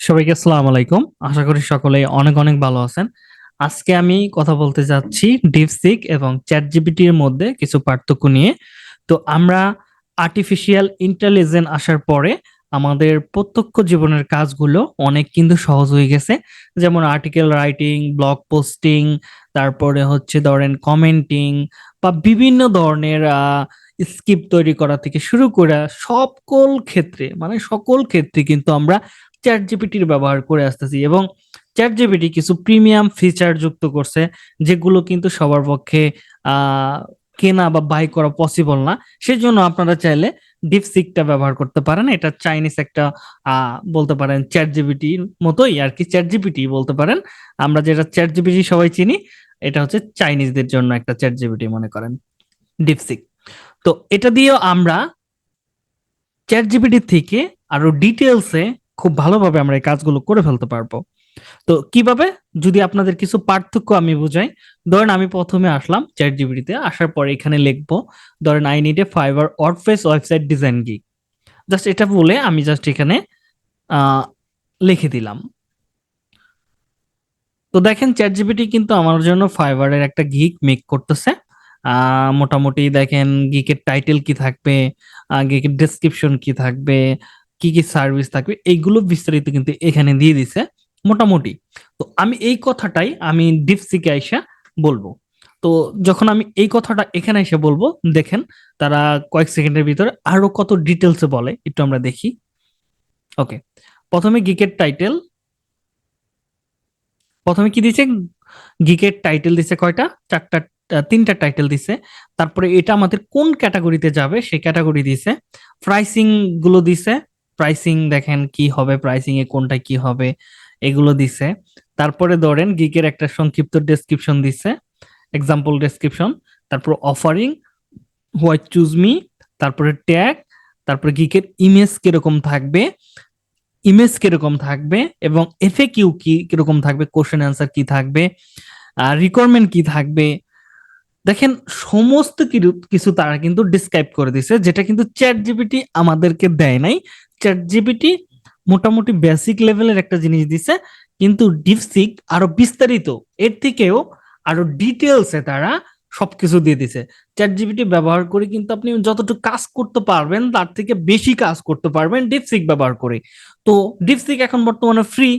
সবাইকে আসসালামু আলাইকুম। আশা করি সকলে অনেক অনেক ভালো আছেন। আজকে আমি কথা বলতে যাচ্ছি ডিপসিক এবং চ্যাট জিপিটির মধ্যে কিছু পার্থক্য নিয়ে। তো আমরা আর্টিফিশিয়াল ইন্টেলিজেন্স আসার পরে আমাদের প্রত্যক্ষ জীবনের কাজগুলো অনেক কিন্তু সহজ হয়ে গেছে। যেমন আর্টিকেল রাইটিং ব্লগ পোস্টিং তারপরে হচ্ছে ধরেন কমেন্টিং বা বিভিন্ন ধরনের স্ক্রিপ্ট তৈরি করা থেকে শুরু করে সকল ক্ষেত্রে মানে সকল ক্ষেত্রে কিন্তু আমরা চ্যাট জিপিটির ব্যবহার করে আসতেছি এবং চ্যাট জিপিটি কিছু প্রিমিয়াম ফিচার যুক্ত করছে, যেগুলো কিন্তু সবার পক্ষে কেনা বা বাই করা পসিবল না। সেজন্য আপনারা চাইলে ডিপসিকটা ব্যবহার করতে পারেন। এটা চাইনিজ একটা বলতে পারেন চ্যাট জিপিটির মতোই আর কি চ্যাট জিপিটি বলতে পারেন। আমরা যেটা চ্যাট জিপিটি সবাই চিনি, এটা হচ্ছে চাইনিজদের জন্য একটা চ্যাট জিপিটি মনে করেন ডিপসিক তো এটা দিয়েও আমরা চ্যাট জিপিটি থেকে আরও ডিটেলসে খুব ভালোভাবে আমরা এই কাজগুলো করে ফেলতে পারব। তো কীভাবে? যদি আপনাদের কিছু পার্থক্য আমি বুঝাই, ধরেন আমি প্রথমে আসলাম চ্যাট জিবিটিতে আসার পরে এখানে লিখব, ধরেন I need a Fiverr WordPress website design কি জাস্ট এটা বলে আমি জাস্ট এখানে লিখে দিলাম। তো দেখেন চ্যাট জিপিটি কিন্তু আমার জন্য ফাইবারের একটা গিক মেক করতেছে। মোটামুটি দেখেন গিকের টাইটেল কি থাকবে গিকের ডেসক্রিপশন কি থাকবে কি কি সার্ভিস থাকবে, এইগুলো বিস্তারিত কিন্তু এখানে দিয়ে দিছে মোটামুটি। তো আমি এই কথাটাই আমি ডিপসিকে আইসা বলব। তো যখন আমি এই কথাটা এখানে এসে বলব, দেখেন তারা কয়েক সেকেন্ডের ভিতরে আরও কত ডিটেলসে বলে, একটু আমরা দেখি। ওকে প্রথমে গিকের টাইটেল প্রথমে কি দিছে গিকের টাইটেল দিছে কয়টা? চারটা, তিনটা টাইটেল দিছে তারপরে এটা আমাদের কোন ক্যাটাগরিতে যাবে, সেই ক্যাটাগরি দিছে প্রাইসিংগুলো দিছে প্রাইসিং দেখেন কি হবে প্রাইসিং এ কোনটা কি হবে, এগুলো দিছে। তারপরে ধরেন গিকের একটা সংক্ষিপ্ত ডেসক্রিপশন দিছে এক্সাম্পল ডেসক্রিপশন তারপর অফারিং হোয়াইট চুজ মি তারপরে ট্যাগ তারপরে গিকের ইমেজ কীরকম থাকবে ইমেজ কীরকম থাকবে এবং এফএ কিউ কি, কীরকম থাকবে কোশ্চেন অ্যান্সার কি থাকবে, আর রিকোয়ারমেন্ট কি থাকবে। দেখেন সমস্ত কিছু তারা কিন্তু ডিসক্রাইব করে দিছে, যেটা কিন্তু চ্যাট জিপিটি আমাদেরকে দেয় নাই। চ্যাট জিপিটি মোটামুটি বেসিক লেভেলের একটা জিনিস দিছে, কিন্তু ডিপসিক আরও বিস্তারিত, এর থেকেও আরও ডিটেলসে তারা সবকিছু দিয়ে দিছে। চ্যাট জিপিটি ব্যবহার করে কিন্তু আপনি যতটুকু কাজ করতে পারবেন, তার থেকে বেশি কাজ করতে পারবেন ডিপসিক ব্যবহার করে। তো ডিপসিক এখন বর্তমানে ফ্রি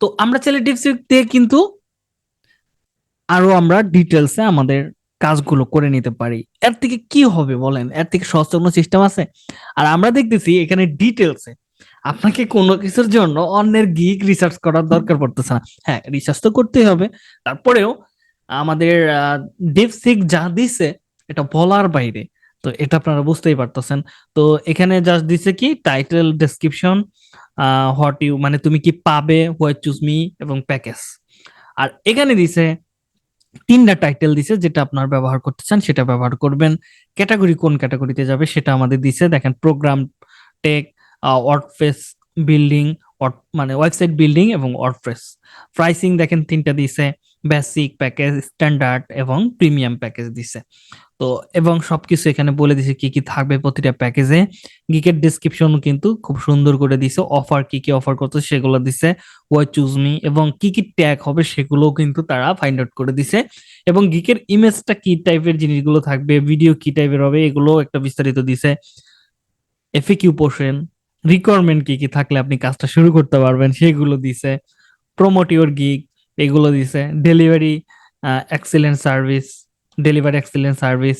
তো আমরা চাইলে ডিপসিক দিয়ে কিন্তু আরও আমরা ডিটেলসে আমাদের কাজগুলো করে নিতে পারি। এর থেকে কি হবে বলেন? এর থেকে সহজ কোনো সিস্টেম আছে? আর আমরা দেখতেছি এখানে ডিটেলসে আপনাকে কোনো কিছুর জন্য অন্যের গিক রিসার্চ করার দরকার পড়তেছে না। হ্যাঁ রিসার্চ তো করতেই হবে। তারপরেও আমাদের ডিপসিক যা দিছে এটা বলার বাইরে। তো এটা আপনারা বুঝতেই পারতেছেন। তো এখানে জাস্ট দিছে কি? টাইটেল ডেসক্রিপশন হোয়াট ইউ মানে তুমি কি পাবে হোয়াইট চুজ মি এবং প্যাকেজ আর এখানে দিছে তিনটা টাইটেল দিছে যেটা আপনার ব্যবহার করতে চান, সেটা ব্যবহার করবেন। ক্যাটাগরি কোন ক্যাটাগরিতে যাবে সেটা আমাদের দিছে। দেখেন প্রোগ্রাম টেক ওয়ার্ডপ্রেস বিল্ডিং মানে ওয়েবসাইট বিল্ডিং এবং ওয়ার্ডপ্রেস প্রাইসিং দেখেন তিনটা দিছে। বেসিক প্যাকেজ স্ট্যান্ডার্ড এবং প্রিমিয়াম প্যাকেজ দিছে। তো এবং সবকিছু এখানে বলে দিছে কি কি থাকবে প্রতিটা প্যাকেজে গিকের ডিসক্রিপশন কিন্তু খুব সুন্দর করে দিছে। অফার কি কি অফার করছে সেগুলো দিছে। ওয়াই চুজ মি এবং কি কি ট্যাগ হবে সেগুলোও কিন্তু তারা ফাইন্ড আউট করে দিছে। এবং গিকের ইমেজটা কি টাইপের জিনিসগুলো থাকবে ভিডিও কি টাইপের হবে এগুলো একটা বিস্তারিত দিছে। এফএ কিউ পোর্শন রিকোয়ারমেন্ট কি কি থাকলে আপনি কাজটা শুরু করতে পারবেন সেগুলো দিছে। প্রমোট ইউর গিগ এগুলো দিছে। Delivery excellent service delivery excellent service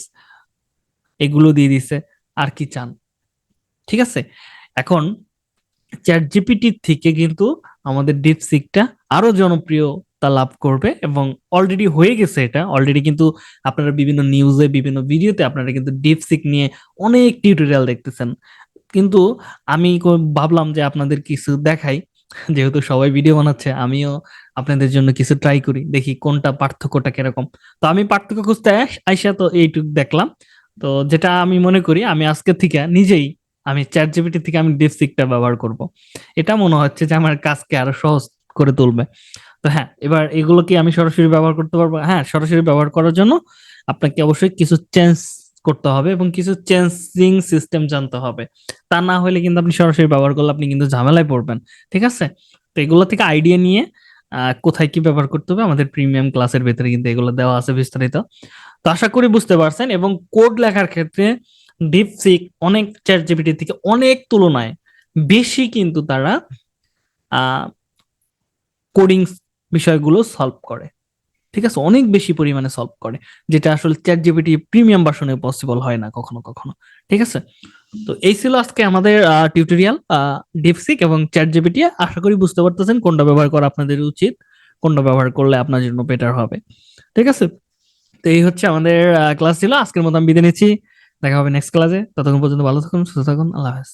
এগুলো দিয়ে দিছে। আর কি চান? ঠিক আছে? এখন চ্যাট জিপিটি থেকে কিন্তু আমাদের ডিপসিকটা আরও জনপ্রিয়তা লাভ করবে এবং অলরেডি হয়ে গেছে এটা। অলরেডি কিন্তু আপনারা বিভিন্ন নিউজে বিভিন্ন ভিডিওতে আপনারা কিন্তু ডিপসিক নিয়ে অনেক টিউটোরিয়াল দেখতেছেন। কিন্তু আমি ভাবলাম যে আপনাদের কিছু দেখাই। যেহেতু সবাই ভিডিও বানাচ্ছে, আমিও আপনাদের জন্য কিছু ট্রাই করি, দেখি কোনটা পার্থক্যটা কীরকম। তো আমি পার্থক্য খুঁজতে আইসা তো এইটুক দেখলাম। তো যেটা আমি মনে করি, আমি আজকে থেকে নিজেই আমি চ্যাট জিপিটি থেকে আমি ডিপসিকটা ব্যবহার করব। এটা মনে হচ্ছে যে আমার কাজকে আরও সহজ করে তুলবে। তো হ্যাঁ এবার এগুলো কি আমি সরাসরি ব্যবহার করতে পারব? হ্যাঁ সরাসরি ব্যবহার করার জন্য আপনাকে অবশ্যই কিছু চেঞ্জ করতে হবে এবং কিছু চেঞ্জিং সিস্টেম জানতে হবে। তা না হলে কিন্তু আপনি সরাসরি ব্যবহার করলে আপনি কিন্তু ঝামেলায় পড়বেন। ঠিক আছে? তো এগুলো থেকে আইডিয়া নিয়ে কোথায় কি ব্যবহার করতে হবে? আমাদের প্রিমিয়াম ক্লাসের ভেতরে কিন্তু এগুলো দেওয়া আছে বিস্তারিত। তো আশা করি বুঝতে পারছেন এবং কোড লেখার ক্ষেত্রে ডিপসিক অনেক চ্যাট জিপিটি থেকে অনেক তুলনায় বেশি কিন্তু তারা কোডিং বিষয়গুলো সলভ করে। ঠিক আছে? অনেক বেশি পরিমাণে সলভ করে, যেটা আসলে চ্যাট জিপিটি প্রিমিয়াম ভার্সনে পসিবল হয় না কখনো কখনো। ঠিক আছে? তো এই ছিল আজকে আমাদের টিউটোরিয়াল ডিপসিক এবং চ্যাট জিপিটি আশা করি বুঝতে পারতেছেন কোনটা ব্যবহার করা আপনাদের উচিত, কোনটা ব্যবহার করলে আপনার জন্য বেটার হবে। ঠিক আছে? তো এই হচ্ছে আমাদের ক্লাস ছিল। আজকের মতো আমি বিদায় নিচ্ছি। দেখা হবে নেক্সট ক্লাসে ততক্ষণ পর্যন্ত ভালো থাকুন, সুস্থ থাকুন। আল্লাহ হাফেজ।